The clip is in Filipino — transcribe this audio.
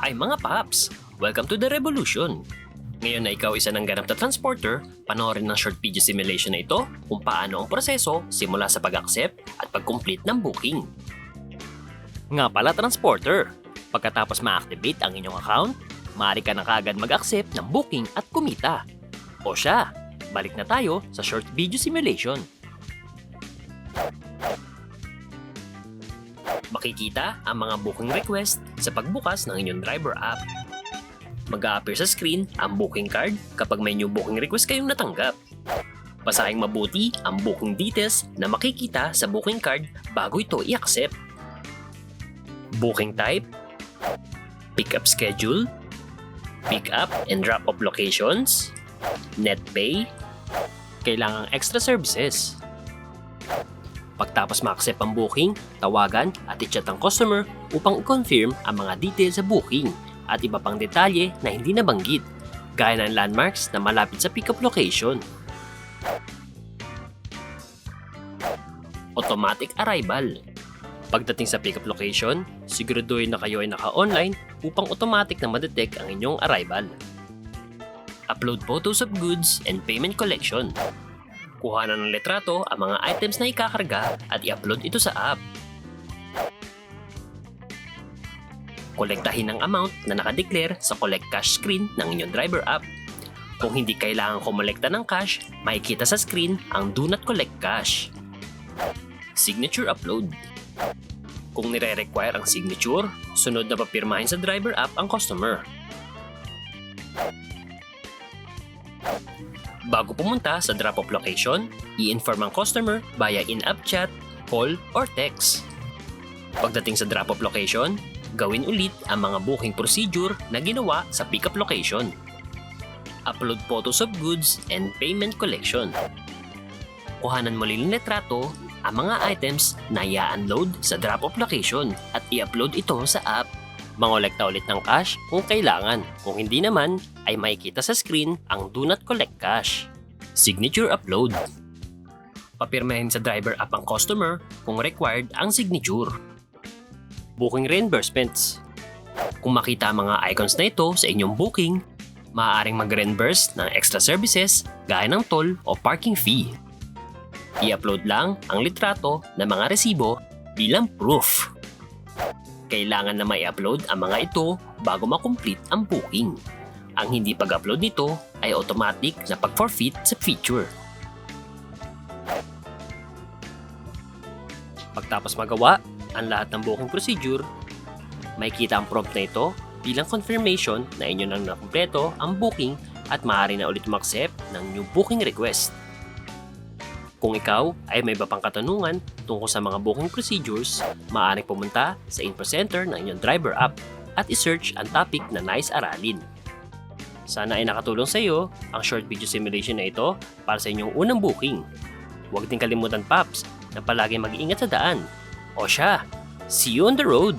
Ay mga paps, welcome to the revolution. Ngayon na ikaw isa ng ganap na transporter, panoorin ng short video simulation na ito kung paano ang proseso simula sa pag-accept at pag-complete ng booking. Nga pala transporter, pagkatapos ma-activate ang inyong account, maaari ka na kagad mag-accept ng booking at kumita. O siya, balik na tayo sa short video simulation. Makikita ang mga booking request sa pagbukas ng inyong driver app. Mag-a-appear sa screen ang booking card kapag may new booking request kayong natanggap. Basahin mabuti ang booking details na makikita sa booking card bago ito i-accept. Booking type, pick-up schedule, pick-up and drop-off locations, net pay, kailangang extra services. Pagtapos ma-accept ang booking, tawagan at i-chat ang customer upang i-confirm ang mga details sa booking at iba pang detalye na hindi nabanggit, gaya ng landmarks na malapit sa pickup location. Automatic arrival. Pagdating sa pickup location, siguraduhin na kayo ay naka-online upang automatic na madetect ang inyong arrival. Upload photos of goods and payment collection. Kuhanan ng letrato ang mga items na ikakarga at i-upload ito sa app. Kolektahin ang amount na nakadeclare sa collect cash screen ng inyong driver app. Kung hindi kailangan kumolekta ng cash, makikita sa screen ang Do Not Collect Cash. Signature upload. Kung nire-require ang signature, sunod na papirmahin sa driver app ang customer. Bago pumunta sa drop-off location, i-inform ang customer via in-app chat, call, or text. Pagdating sa drop-off location, gawin ulit ang mga booking procedure na ginawa sa pickup location. Upload photos of goods and payment collection. Kuhanan muli ng letrato ang mga items na i-unload sa drop-off location at i-upload ito sa app. Mangolekta ulit ng cash kung kailangan. Kung hindi naman, ay makikita sa screen ang Do Not Collect Cash. Signature upload. Papirmahin sa driver app ang customer kung required ang signature. Booking reimbursements. Kung makita ang mga icons na ito sa inyong booking, maaaring mag-reimburse ng extra services gaya ng toll o parking fee. I-upload lang ang litrato ng mga resibo bilang proof. Kailangan na may upload ang mga ito bago makomplete ang booking. Ang hindi pag-upload nito ay automatic na pag-forfeit sa feature. Pagtapos magawa ang lahat ng booking procedure, may kita ang prompt na ito bilang confirmation na inyo nang nakumpleto ang booking at maaari na ulit mag-accept ng new booking request. Kung ikaw ay may iba pang katanungan tungkol sa mga booking procedures, maaaring pumunta sa info center ng inyong driver app at isearch ang topic na nais aralin. Sana ay nakatulong sa iyo ang short video simulation na ito para sa inyong unang booking. Huwag din kalimutan Paps na palagi mag-iingat sa daan. O siya, see you on the road!